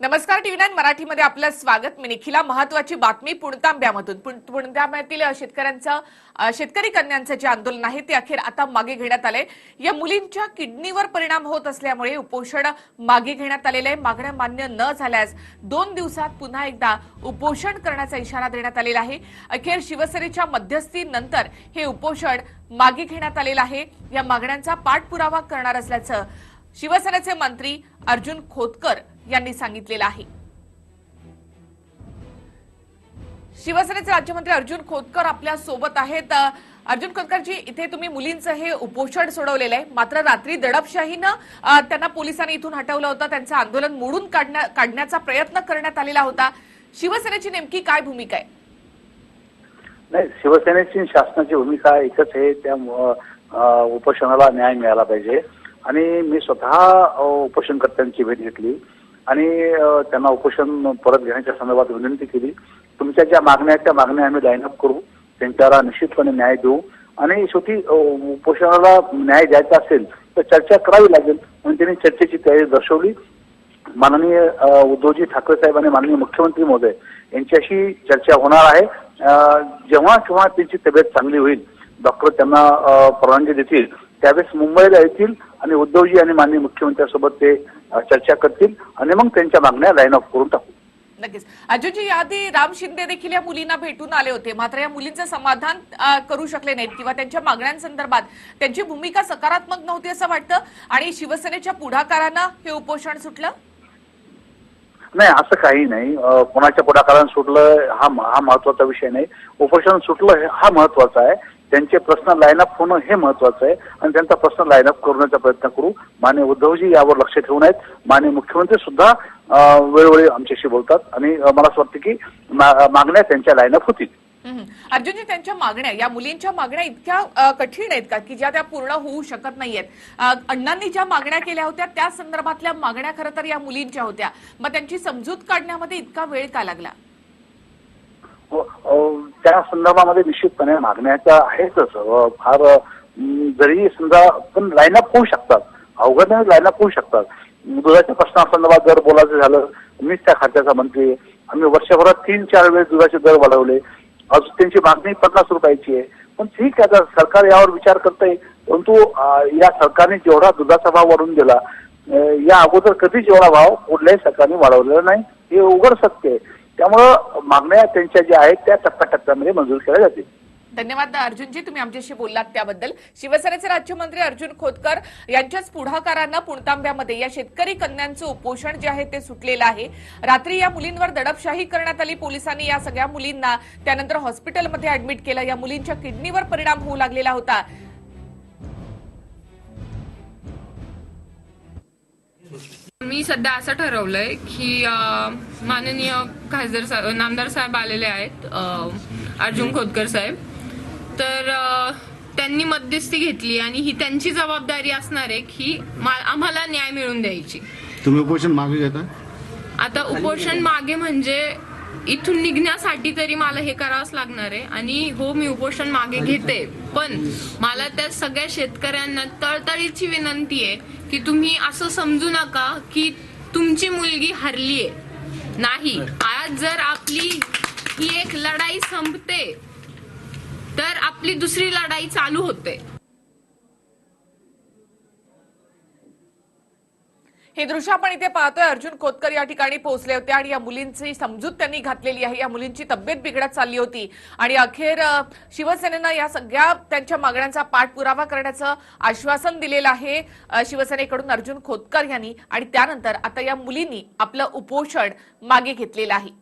नमस्कार TV nine मराठीमध्ये आपलं स्वागत. मी निखिला महत्वाची बातमी पुणतांब्यामधून. पुण- पुणतांब्यातील शेतकऱ्यांचं शेतकरी कन्यांचं जे आंदोलन आहे ते अखेर आता मागे घेण्यात आलंय. या मुलींच्या किडनीवर परिणाम होत असल्यामुळे उपोषण मागे घेण्यात आलेलं आहे. मागण्या मान्य न झाल्यास दोन दिवसात पुन्हा एकदा उपोषण करण्याचा इशारा देण्यात आलेला आहे. अखेर शिवसेनेच्या मध्यस्थीनंतर हे उपोषण मागे घेण्यात आलेलं आहे. या मागण्यांचा पाठपुरावा करणार असल्याचं शिवसेनेचे मंत्री अर्जुन खोतकर यांनी सांगितलेलं आहे. शिवसेनेचे राज्यमंत्री अर्जुन खोतकर आपल्यासोबत आहेत. अर्जुन खोतकरजी इथे तुम्ही मुलींचं हे उपोषण सोडवलेलं आहे. मात्र रात्री दडपशाहीनं त्यांना पोलिसांनी इथून हटवलं होतं. त्यांचं आंदोलन मोडून काढण्या- काढण्याचा प्रयत्न करण्यात आलेला होता. शिवसेनेची नेमकी काय भूमिका आहे? नाही शिवसेनेची शासनाची भूमिका एकच आहे. त्या उपोषणाला न्याय मिळाला पाहिजे. आणि मी स्वतः उपोषणकर्त्यांची भेट घेतली. आणि त्यांना उपोषण परत घेण्याच्या संदर्भात विनंती केली. तुमच्या ज्या मागण्या आहेत त्या मागण्या आम्ही लाईन अप करू. त्यांच्याला निश्चितपणे न्याय देऊ. आणि शेवटी उपोषणाला न्याय द्यायचा असेल तर चर्चा करावी लागेल. म्हणून त्यांनी चर्चेची तयारी दर्शवली. माननीय उद्धवजी ठाकरे साहेब आणि माननीय मुख्यमंत्री महोदय यांच्याशी चर्चा होणार आहे. जेव्हा केव्हा त्यांची तब्येत चांगली होईल डॉक्टर त्यांना परवानगी देतील. त्यावेळेस मुंबईला येतील आणि उद्धवजी आणि माननीय मुख्यमंत्र्यांसोबत ते चर्चा करतील आणि मग त्यांच्या मागण्या लाईन ऑफ करून टाकू. नक्कीच. अर्जुनजी याआधी राम शिंदे देखील या मुलींना भेटून आले होते. मात्र या मुलींचं समाधान करू शकले नाहीत किंवा त्यांच्या मागण्यांसंदर्भात त्यांची भूमिका सकारात्मक नव्हती असं वाटतं. आणि शिवसेनेच्या पुढाकारानं हे उपोषण सुटलं. नाही असं काही नाही. कोणाच्या पुढाकारानं सुटलं हा हा महत्त्वाचा विषय नाही. उपोषण सुटलं हे- हा महत्त्वाचा आहे. त्यांचे प्रश्न लाईन अप होणं हे महत्वाचं आहे. आणि त्यांचा प्रश्न लाईन अप करण्याचा प्रयत्न करू. माने उद्धवजी यावर लक्ष ठेवून आहेत. माने मुख्यमंत्री सुद्धा वेळोवेळी आमच्याशी बोलतात. आणि मला असं वाटतं की मागण्या त्यांच्या लाईन अप होतील. अर्जुनजी त्यांच्या मागण्या या मुलींच्या मागण्या इतक्या कठीण आहेत का? की ज्या त्या पूर्ण होऊ शकत नाहीयेत. अण्णांनी ज्या मागण्या केल्या होत्या त्या संदर्भातल्या मागण्या खरं तर या मुलींच्या होत्या. मग त्यांची समजूत काढण्यामध्ये इतका वेळ का लागला? हो, त्या संदर्भामध्ये निश्चितपणे मागण्या त्या आहेतच. फार जरी समजा पण लाईनअप होऊ शकतात. अवघड नाही लाईन होऊ शकतात. दुधाच्या प्रश्नासंदर्भात जर बोलायचं झालं मीच त्या खात्याचा मंत्री आम्ही वर्षभरात तीन चार वेळेस दुधाचे दर वाढवले. त्यांची मागणी पन्नास रुपयाची आहे. पण ठीक आहे आता सरकार यावर विचार करतंय. परंतु या सरकारने जेवढा दुधाचा भाव वाढून दिला या अगोदर कधीच जेवढा भाव कुठल्याही सरकारने वाढवलेला नाही. हे उघड सत्य आहे. त्यामुळं मागण्या त्यांच्या ज्या आहेत त्या टप्प्याटप्प्यामध्ये मंजूर केल्या जातील. धन्यवाद अर्जुनजी तुम्ही आमच्याशी बोललात त्याबद्दल. शिवसेनेचे राज्यमंत्री अर्जुन खोतकर यांच्याच पुढाकारानं पुणतांब्यामध्ये या शेतकरी कन्यांचं उपोषण जे आहे ते सुटलेलं आहे. रात्री या मुलींवर दडपशाही करण्यात आली. पोलिसांनी या सगळ्या मुलींना त्यानंतर हॉस्पिटलमध्ये ऍडमिट केलं. या मुलींच्या किडनीवर परिणाम होऊ लागलेला होता. मी सध्या असं ठरवलंय की माननीय खासदार साहेब नामदार साहेब आलेले आहेत अर्जुन खोतकर साहेब. तर त्यांनी मध्यस्थी घेतली आणि ही त्यांची जबाबदारी असणार आहे की आम्हाला न्याय मिळवून द्यायची. तुम्ही उपोषण मागे घेता? आता उपोषण मागे म्हणजे इथून निघण्यासाठी तरी मला हे करावंच लागणार आहे. आणि हो मी उपोषण मागे घेते. पण मला त्या सगळ्या शेतकऱ्यांना तळतळीची विनंती आहे की तुम्ही असं समजू नका की तुमची मुलगी हरलीये. नाही. आज जर आपली ही एक लढाई संपते तर आपली दुसरी लढाई चालू होते. हे दृश्य आपण इथे पाहतोय. अर्जुन खोतकर या ठिकाणी पोहोचले होते आणि या मुलींची समजूत त्यांनी घातलेली आहे. या मुलींची तब्येत बिघडत चालली होती. आणि अखेर शिवसेनेनं या सगळ्या त्यांच्या मागण्यांचा पाठपुरावा करण्याचं आश्वासन दिलेलं आहे शिवसेनेकडून अर्जुन खोतकर यांनी. आणि त्यानंतर आता या मुलींनी आपलं उपोषण मागे घेतलेलं आहे.